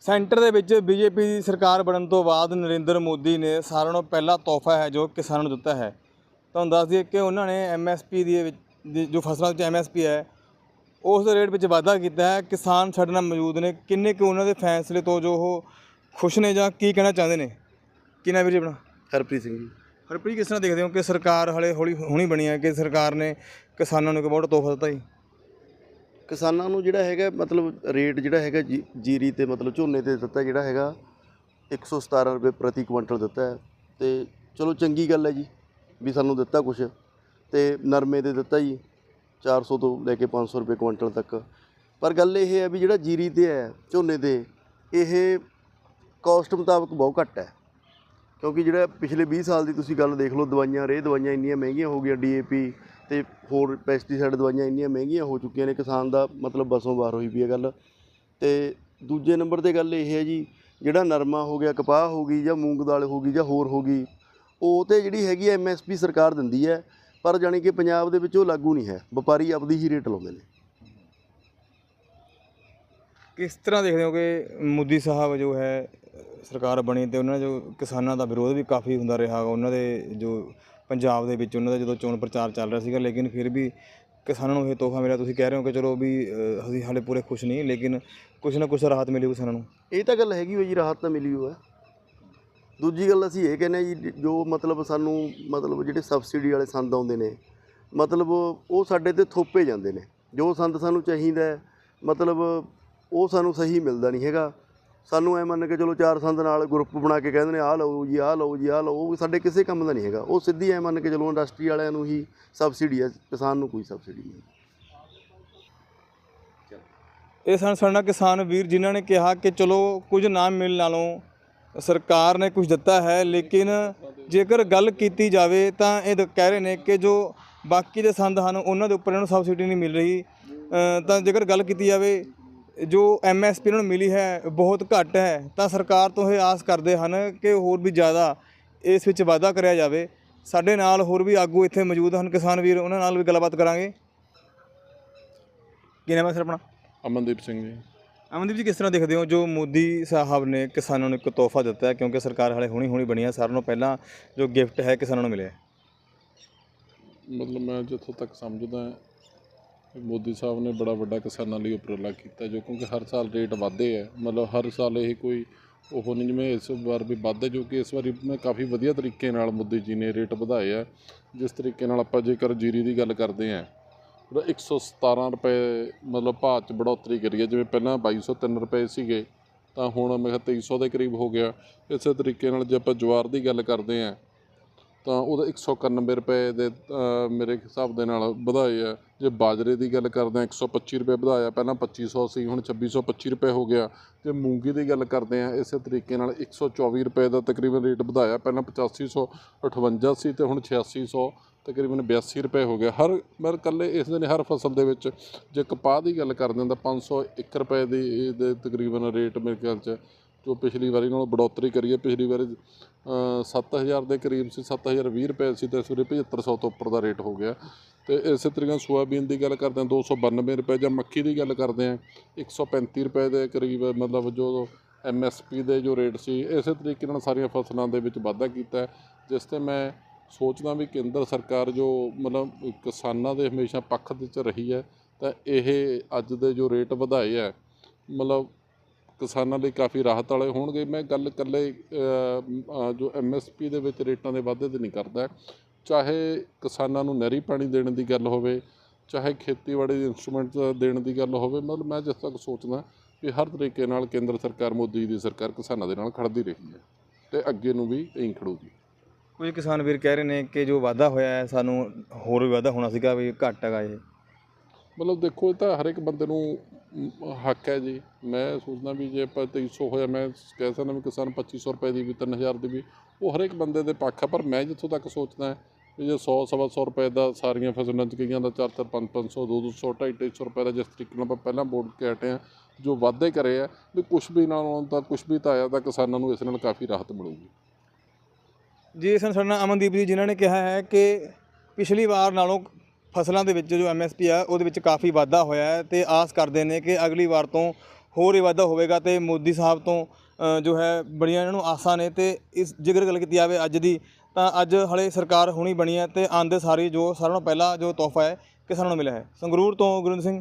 Centre ਦੇ ਵਿੱਚ BJP ਦੀ ਸਰਕਾਰ ਬਣਨ ਤੋਂ ਬਾਅਦ ਨਰਿੰਦਰ ਮੋਦੀ ਨੇ ਸਾਰਿਆਂ ਨੂੰ ਪਹਿਲਾ ਤੋਹਫਾ ਹੈ ਜੋ ਕਿਸਾਨਾਂ ਨੂੰ ਦਿੱਤਾ ਹੈ। ਤੁਹਾਨੂੰ ਦੱਸ ਦਈਏ ਕਿ ਉਹਨਾਂ ਨੇ ਐਮਐਸਪੀ ਦੀ ਵਿੱਚ ਦੀ ਜੋ ਫਸਲਾਂ ਵਿੱਚ ਐਮਐਸਪੀ ਹੈ ਉਸ ਦੇ ਰੇਟ ਵਿੱਚ ਵਾਧਾ ਕੀਤਾ ਹੈ। ਕਿਸਾਨ ਸਾਡੇ ਨਾਲ ਮੌਜੂਦ ਨੇ। ਕਿੰਨੇ ਕੁ ਉਹਨਾਂ ਦੇ ਫੈਸਲੇ ਤੋਂ ਜੋ ਉਹ ਖੁਸ਼ ਨੇ ਜਾਂ ਕੀ ਕਹਿਣਾ ਚਾਹੁੰਦੇ ਨੇ? ਕੀ ਨਾ ਵੀਰ ਜੀ ਆਪਣਾ? ਹਰਪ੍ਰੀਤ ਸਿੰਘ ਜੀ। ਹਰਪ੍ਰੀਤ ਕਿਸ ਤਰ੍ਹਾਂ ਦੇਖਦੇ ਹੋ ਕਿ ਸਰਕਾਰ ਹਲੇ ਹੌਲੀ ਹੁਣੀ ਬਣੀ ਹੈ ਕਿ ਸਰਕਾਰ ਨੇ ਕਿਸਾਨਾਂ ਨੂੰ ਇੱਕ ਬਹੁਤ ਤੋਹਫਾ ਦਿੱਤਾ ਜੀ? ਕਿਸਾਨਾਂ ਨੂੰ ਜਿਹੜਾ ਹੈਗਾ, ਮਤਲਬ ਰੇਟ ਜਿਹੜਾ ਹੈਗਾ ਜੀ- ਜੀਰੀ ਤੇ ਮਤਲਬ ਝੋਨੇ ਤੇ ਦਿੱਤਾ ਜਿਹੜਾ ਹੈਗਾ 117 ਰੁਪਏ ਪ੍ਰਤੀ ਕੁਇੰਟਲ ਦਿੱਤਾ ਹੈ। ਤੇ ਚਲੋ ਚੰਗੀ ਗੱਲ ਹੈ ਜੀ, ਵੀ ਸਾਨੂੰ ਦਿੱਤਾ ਕੁਛ। ਤੇ ਨਰਮੇ ਤੇ ਦਿੱਤਾ ਜੀ 400 ਤੋਂ ਲੈ ਕੇ 500 ਰੁਪਏ ਕੁਇੰਟਲ ਤੱਕ। ਪਰ ਗੱਲ ਇਹ ਹੈ ਵੀ ਜਿਹੜਾ ਜੀਰੀ ਤੇ ਹੈ, ਝੋਨੇ ਤੇ, ਇਹ ਕੋਸਟ ਮੁਤਾਬਕ ਬਹੁਤ ਘੱਟ ਹੈ। ਕਿਉਂਕਿ ਜਿਹੜਾ ਪਿਛਲੇ 20 ਸਾਲ ਦੀ ਤੁਸੀਂ ਗੱਲ ਦੇਖ ਲਓ, ਦਵਾਈਆਂ, ਰੇਹ ਦਵਾਈਆਂ ਇੰਨੀਆਂ ਮਹਿੰਗੀਆਂ ਹੋ ਗਈਆਂ ਡੀਏਪੀ ਤੇ ਹੋਰ ਪੈਸਟੀਸਾਈਡ ਦਵਾਈਆਂ ਇੰਨੀਆਂ ਮਹਿੰਗੀਆਂ ਹੋ ਚੁੱਕੀਆਂ ਨੇ, ਕਿਸਾਨ ਦਾ ਮਤਲਬ ਬਸੋਂ ਬਾਹਰ ਹੋਈ ਪਈ ਹੈ ਗੱਲ। ਤੇ ਦੂਜੇ ਨੰਬਰ ਤੇ ਗੱਲ ਇਹ ਹੈ ਜੀ, ਜਿਹੜਾ ਨਰਮਾ ਹੋ ਗਿਆ, ਕਪਾਹ ਹੋ ਗਈ ਜਾਂ ਮੂੰਗ ਦਾਲ ਹੋ ਗਈ ਜਾਂ ਹੋਰ ਹੋ ਗਈ, ਉਹ ਤੇ ਜਿਹੜੀ ਹੈਗੀ ਐਮਐਸਪੀ ਸਰਕਾਰ ਦਿੰਦੀ ਹੈ, ਪਰ ਜਾਣੀ ਕਿ ਪੰਜਾਬ ਦੇ ਵਿੱਚ ਉਹ ਲਾਗੂ ਨਹੀਂ ਹੈ। ਵਪਾਰੀ ਆਪਦੀ ਹੀ ਰੇਟ ਲਾਉਂਦੇ ਨੇ। ਕਿਸ ਤਰ੍ਹਾਂ ਦੇਖਦੇ ਹੋ ਕਿ ਮੋਦੀ ਸਾਹਿਬ ਜੋ ਹੈ ਸਰਕਾਰ ਬਣੀ ਤੇ ਉਹਨਾਂ ਜੋ ਕਿਸਾਨਾਂ ਦਾ ਵਿਰੋਧ ਵੀ ਕਾਫੀ ਹੁੰਦਾ ਰਿਹਾ, ਉਹਨਾਂ ਦੇ ਜੋ ਪੰਜਾਬ ਦੇ ਵਿੱਚ ਉਹਨਾਂ ਦਾ ਜਦੋਂ ਚੋਣ ਪ੍ਰਚਾਰ ਚੱਲ ਰਿਹਾ ਸੀਗਾ, ਲੇਕਿਨ ਫਿਰ ਵੀ ਕਿਸਾਨਾਂ ਨੂੰ ਇਹ ਤੋਹਫਾ ਮਿਲਿਆ। ਤੁਸੀਂ ਕਹਿ ਰਹੇ ਹੋ ਕਿ ਚਲੋ ਵੀ ਅਸੀਂ ਹਾਲੇ ਪੂਰੇ ਖੁਸ਼ ਨਹੀਂ, ਲੇਕਿਨ ਕੁਛ ਨਾ ਕੁਛ ਰਾਹਤ ਮਿਲੀ ਕਿਸਾਨਾਂ ਨੂੰ। ਇਹ ਤਾਂ ਗੱਲ ਹੈਗੀ ਹੋਈ ਜੀ, ਰਾਹਤ ਤਾਂ ਮਿਲੀ ਹੋਇਆ ਦੂਜੀ ਗੱਲ ਅਸੀਂ ਇਹ ਕਹਿੰਦੇ ਹਾਂ ਜੀ, ਜੋ ਮਤਲਬ ਸਾਨੂੰ ਮਤਲਬ ਜਿਹੜੇ ਸਬਸਿਡੀ ਵਾਲੇ ਸੰਦ ਆਉਂਦੇ ਨੇ, ਮਤਲਬ ਉਹ ਸਾਡੇ ਤੇ ਥੋਪੇ ਜਾਂਦੇ ਨੇ। ਜੋ ਸੰਦ ਸਾਨੂੰ ਚਾਹੀਦਾ ਮਤਲਬ ਉਹ ਸਾਨੂੰ ਸਹੀ ਮਿਲਦਾ ਨਹੀਂ ਹੈਗਾ। ਸਾਨੂੰ ਐ ਮੰਨ ਕੇ ਚਲੋ ਚਾਰ ਸੰਦ ਨਾਲ ਗਰੁੱਪ ਬਣਾ ਕੇ ਕਹਿੰਦੇ ਨੇ, ਆਹ ਲਓ ਜੀ, ਆਹ ਲਓ ਜੀ, ਆਹ ਲਓ, ਉਹ ਸਾਡੇ ਕਿਸੇ ਕੰਮ ਦਾ ਨਹੀਂ ਹੈਗਾ। ਉਹ ਸਿੱਧੀ ਐ ਮੰਨ ਕੇ ਚਲੋ ਇੰਡਸਟਰੀ ਵਾਲਿਆਂ ਨੂੰ ਹੀ ਸਬਸਿਡੀ ਹੈ ਕਿਸਾਨ ਨੂੰ ਕੋਈ ਸਬਸਿਡੀ ਨਹੀਂ। ਇਹ ਸਨ ਸਾਡਾ ਕਿਸਾਨ ਵੀਰ ਜਿਨ੍ਹਾਂ ਨੇ ਕਿਹਾ ਕਿ ਚਲੋ ਕੁਝ ਨਾ ਮਿਲਣ ਨਾਲੋਂ ਸਰਕਾਰ ਨੇ ਕੁਝ ਦਿੱਤਾ ਹੈ, ਲੇਕਿਨ ਜੇਕਰ ਗੱਲ ਕੀਤੀ ਜਾਵੇ ਤਾਂ ਇਹ ਕਹਿ ਰਹੇ ਨੇ ਕਿ ਜੋ ਬਾਕੀ ਦੇ ਸੰਦ ਹਨ, ਉਹਨਾਂ ਦੇ ਉੱਪਰ ਇਹਨਾਂ ਨੂੰ ਸਬਸਿਡੀ ਨਹੀਂ ਮਿਲ ਰਹੀ। ਤਾਂ ਜੇਕਰ ਗੱਲ ਕੀਤੀ ਜਾਵੇ ਜੋ ਐਮਐਸਪੀ ਇਹਨਾਂ ਨੂੰ ਮਿਲੀ ਹੈ ਬਹੁਤ ਘੱਟ ਹੈ ਤਾਂ ਸਰਕਾਰ ਤੋਂ ਇਹ ਆਸ ਕਰਦੇ ਹਨ ਕਿ ਹੋਰ ਵੀ ਜ਼ਿਆਦਾ ਇਸ ਵਿੱਚ ਵਾਧਾ ਕਰਿਆ ਜਾਵੇ। ਸਾਡੇ ਨਾਲ ਹੋਰ ਵੀ ਆਗੂ ਇੱਥੇ ਮੌਜੂਦ ਹਨ। ਕਿਸਾਨ ਵੀਰ ਉਹਨਾਂ ਨਾਲ ਵੀ ਗੱਲਬਾਤ ਕਰਾਂਗੇ। ਕੀ ਨਾਮ ਹੈ ਸਰ ਆਪਣਾ? ਅਮਨਦੀਪ ਸਿੰਘ ਜੀ। ਅਮਨਦੀਪ ਜੀ ਕਿਸ ਤਰ੍ਹਾਂ ਦੇਖਦੇ ਹੋ ਜੋ ਮੋਦੀ ਸਾਹਿਬ ਨੇ ਕਿਸਾਨਾਂ ਨੂੰ ਇੱਕ ਤੋਹਫਾ ਦਿੱਤਾ ਹੈ? ਕਿਉਂਕਿ ਸਰਕਾਰ ਹਾਲੇ ਹੁਣੀ ਹੁਣੀ ਬਣੀ ਹੈ। ਸਾਰਿਆਂ ਨੂੰ ਪਹਿਲਾਂ ਜੋ ਗਿਫਟ ਹੈ ਕਿਸਾਨਾਂ ਨੂੰ ਮਿਲਿਆ। ਮਤਲਬ ਮੈਂ ਜਿੱਥੋਂ ਤੱਕ ਸਮਝਦਾ ਮੋਦੀ ਸਾਹਿਬ ਨੇ ਬੜਾ ਵੱਡਾ ਕਿਸਾਨਾਂ ਲਈ ਉਪਰਾਲਾ ਕੀਤਾ ਜੋ ਕਿਉਂਕਿ ਹਰ ਸਾਲ ਰੇਟ ਵਧਦੇ ਆ। ਮਤਲਬ ਹਰ ਸਾਲ ਇਹ ਕੋਈ ਉਹ ਨਹੀਂ ਜਿਵੇਂ ਇਸ ਵਾਰ ਵੀ ਵੱਧਦੇ ਜੋ ਕਿ ਇਸ ਵਾਰੀ ਮੈਂ ਕਾਫੀ ਵਧੀਆ ਤਰੀਕੇ ਨਾਲ ਮੋਦੀ ਜੀ ਨੇ ਰੇਟ ਵਧਾਏ ਆ। ਜਿਸ ਤਰੀਕੇ ਨਾਲ ਆਪਾਂ ਜੇਕਰ ਜੀਰੀ ਦੀ ਗੱਲ ਕਰਦੇ ਆ ਉਹਦਾ 117 ਰੁਪਏ ਮਤਲਬ ਭਾਅ 'ਚ ਬੜੋਤਰੀ ਕਰੀ ਹੈ ਜਿਵੇਂ ਪਹਿਲਾਂ 2203 ਰੁਪਏ ਸੀਗੇ, ਤਾਂ ਹੁਣ ਮੈਂ ਕਿਹਾ 2300 ਦੇ ਕਰੀਬ ਹੋ ਗਿਆ। ਇਸੇ ਤਰੀਕੇ ਨਾਲ ਜੇ ਆਪਾਂ ਜਵਾਰ ਦੀ ਗੱਲ ਕਰਦੇ ਆ ਤਾਂ ਉਹਦਾ 191 ਰੁਪਏ ਦੇ ਮੇਰੇ ਹਿਸਾਬ ਦੇ ਨਾਲ ਵਧਾਏ ਆ। ਜੇ ਬਾਜਰੇ ਦੀ ਗੱਲ ਕਰਦੇ ਆ 125 ਰੁਪਏ ਵਧਾਇਆ। ਪਹਿਲਾਂ 2500 ਸੀ ਹੁਣ 2625 ਰੁਪਏ ਹੋ ਗਿਆ। ਜੇ ਮੂੰਗੀ ਦੀ ਗੱਲ ਕਰਦੇ ਆ, ਇਸੇ ਤਰੀਕੇ ਨਾਲ 124 ਰੁਪਏ ਦਾ ਤਕਰੀਬਨ ਰੇਟ ਵਧਾਇਆ। ਪਹਿਲਾਂ 8558 ਸੀ ਤੇ ਹੁਣ 8600 ਤਕਰੀਬਨ 82 ਰੁਪਏ ਹੋ ਗਿਆ। ਹਰ ਮਰ ਕੱਲੇ ਇਸ ਦਿਨ ਹਰ ਫਸਲ ਦੇ ਵਿੱਚ ਜੇ ਕਪਾਹ ਦੀ ਗੱਲ ਕਰਦੇ ਹਾਂ ਤਾਂ 501 ਰੁਪਏ ਦੀ, ਦੇ ਤਕਰੀਬਨ ਰੇਟ ਮੇਰੇ ਖਿਆਲ ਚ ਜੋ ਪਿਛਲੀ ਵਾਰੀ ਨਾਲੋਂ ਬੜੋਤਰੀ ਕਰੀਏ ਪਿਛਲੀ ਵਾਰੀ ਅ, 7000 ਦੇ ਕਰੀਬ ਸੀ 7020 ਰੁਪਏ ਸੀ ਤੇ ਇਸ ਵਾਰੀ 7500 ਤੋਂ ਉੱਪਰ ਦਾ ਰੇਟ ਹੋ ਗਿਆ। ਤੇ ਇਸੇ ਤਰੀਕੇ ਸੋਇਆਬੀਨ ਦੀ ਗੱਲ ਕਰਦੇ ਹਾਂ 292 ਰੁਪਏ ਜਾਂ ਮੱਕੀ ਦੀ ਗੱਲ ਕਰਦੇ ਹਾਂ 135 ਰੁਪਏ ਦੇ ਕਰੀਬ ਮਤਲਬ ਜੋ ਐਮਐਸਪੀ ਦੇ ਜੋ ਰੇਟ ਸੀ ਇਸੇ ਤਰੀਕੇ ਨਾਲ ਸਾਰੀਆਂ ਫਸਲਾਂ ਦੇ ਵਿੱਚ ਵਾਧਾ ਕੀਤਾ ਜਿਸ ਤੇ ਮੈਂ ਸੋਚਦਾ ਵੀ ਕੇਂਦਰ ਸਰਕਾਰ ਜੋ ਮਤਲਬ ਕਿਸਾਨਾਂ ਦੇ ਹਮੇਸ਼ਾ ਪੱਖ ਦੇ ਚ ਰਹੀ ਹੈ ਤਾਂ ਇਹ ਅੱਜ ਦੇ ਜੋ ਰੇਟ ਵਧਾਏ ਹੈ ਮਤਲਬ ਕਿਸਾਨਾਂ ਲਈ ਕਾਫੀ ਰਾਹਤ ਵਾਲੇ ਹੋਣਗੇ। ਮੈਂ ਗੱਲ ਇਕੱਲੇ ਅ, ਅ, ਜੋ ਐਮਐਸਪੀ ਦੇ ਵਿੱਚ ਰੇਟਾਂ ਦੇ ਵਾਧੇ ਦੀ ਨਹੀਂ ਕਰਦਾ। ਚਾਹੇ ਕਿਸਾਨਾਂ ਨੂੰ ਨਹਿਰੀ ਪਾਣੀ ਦੇਣ ਦੀ ਗੱਲ ਹੋਵੇ ਚਾਹੇ ਖੇਤੀਬਾੜੀ ਦੇ ਇਨਸਟਰੂਮੈਂਟ ਦੇਣ ਦੀ ਗੱਲ ਹੋਵੇ ਮਤਲਬ ਮੈਂ ਜਿਸ ਤੱਕ ਸੋਚਦਾ ਵੀ ਹਰ ਤਰੀਕੇ ਨਾਲ ਕੇਂਦਰ ਸਰਕਾਰ ਮੋਦੀ ਦੀ ਸਰਕਾਰ ਕਿਸਾਨਾਂ ਦੇ ਨਾਲ ਖੜਦੀ ਰਹੀ ਹੈ ਤੇ ਅੱਗੇ ਨੂੰ ਵੀ ਇਹੀ ਖੜੂਗੀ। ਕੁਝ ਕਿਸਾਨ ਵੀਰ ਕਹਿ ਰਹੇ ਨੇ ਕਿ ਜੋ ਵਾਧਾ ਹੋਇਆ ਹੈ ਸਾਨੂੰ ਹੋਰ ਵੀ ਵਾਧਾ ਹੋਣਾ ਸੀਗਾ ਵੀ ਘੱਟ ਹੈਗਾ ਇਹ। ਮਤਲਬ ਦੇਖੋ, ਇਹ ਤਾਂ ਹਰ ਇੱਕ ਬੰਦੇ ਨੂੰ ਹੱਕ ਹੈ ਜੀ। ਮੈਂ ਸੋਚਦਾ ਵੀ ਜੇ ਆਪਾਂ 2300 ਹੋਇਆ, ਮੈਂ ਕਹਿ ਸਕਦਾ ਵੀ ਕਿਸਾਨ 2500 ਰੁਪਏ ਦੀ ਵੀ 3000 ਦੀ ਵੀ, ਉਹ ਹਰ ਇੱਕ ਬੰਦੇ ਦੇ ਪੱਖ ਆ। ਪਰ ਮੈਂ ਜਿੱਥੋਂ ਤੱਕ ਸੋਚਦਾ ਵੀ ਜੇ 100 ਸਵਾ ਸੌ ਰੁਪਏ ਦਾ ਸਾਰੀਆਂ ਫਸਲਾਂ 'ਚ ਕਈਆਂ ਦਾ 4 4 5 500 2 200 250 250 ਰੁਪਏ ਦਾ ਜਿਸ ਤਰੀਕੇ ਨਾਲ ਆਪਾਂ ਪਹਿਲਾਂ ਬੋਰਡ ਕੇ ਹਟੇ ਆ, ਜੋ ਵਾਧੇ ਕਰੇ ਆ, ਵੀ ਕੁਝ ਵੀ ਨਾਲੋਂ ਤਾਂ ਕੁਝ ਵੀ ਤਾਂ ਆਇਆ ਤਾਂ ਕਿਸਾਨਾਂ ਨੂੰ ਇਸ ਨਾਲ ਕਾਫੀ ਰਾਹਤ ਮਿਲੂਗੀ। ਜੀ ਇਹ ਸਨ ਸਾਡੇ ਨਾਲ ਅਮਨਦੀਪ ਜੀ, ਜਿਨ੍ਹਾਂ ਨੇ ਕਿਹਾ ਹੈ ਕਿ ਪਿਛਲੀ ਵਾਰ ਨਾਲੋਂ ਫਸਲਾਂ ਦੇ ਵਿੱਚ ਜੋ ਐਮਐਸਪੀ ਆ, ਉਹਦੇ ਵਿੱਚ ਕਾਫੀ ਵਾਧਾ ਹੋਇਆ ਹੈ ਤੇ ਆਸ ਕਰਦੇ ਨੇ ਕਿ ਅਗਲੀ ਵਾਰ ਤੋਂ ਹੋਰ ਹੀ ਵਾਧਾ ਹੋਵੇਗਾ ਤੇ ਮੋਦੀ ਸਾਹਿਬ ਤੋਂ ਜੋ ਹੈ ਬੜੀਆਂ ਇਹਨਾਂ ਨੂੰ ਆਸਾਂ ਨੇ ਤੇ ਇਸ ਜੇਕਰ ਗੱਲ ਕੀਤੀ ਜਾਵੇ ਅੱਜ ਦੀ, ਤਾਂ ਅੱਜ ਹਲੇ ਸਰਕਾਰ ਹੁਣੀ ਬਣੀ ਹੈ ਤੇ ਆਂਦੇ ਸਾਰੀ ਜੋ ਸਾਰਿਆਂ ਨਾਲੋਂ ਪਹਿਲਾ ਜੋ ਤੋਹਫਾ ਹੈ ਕਿਸਾਨਾਂ ਨੂੰ ਮਿਲਿਆ ਹੈ। ਸੰਗਰੂਰ ਤੋਂ ਗੁਰਿੰਦਰ ਸਿੰਘ।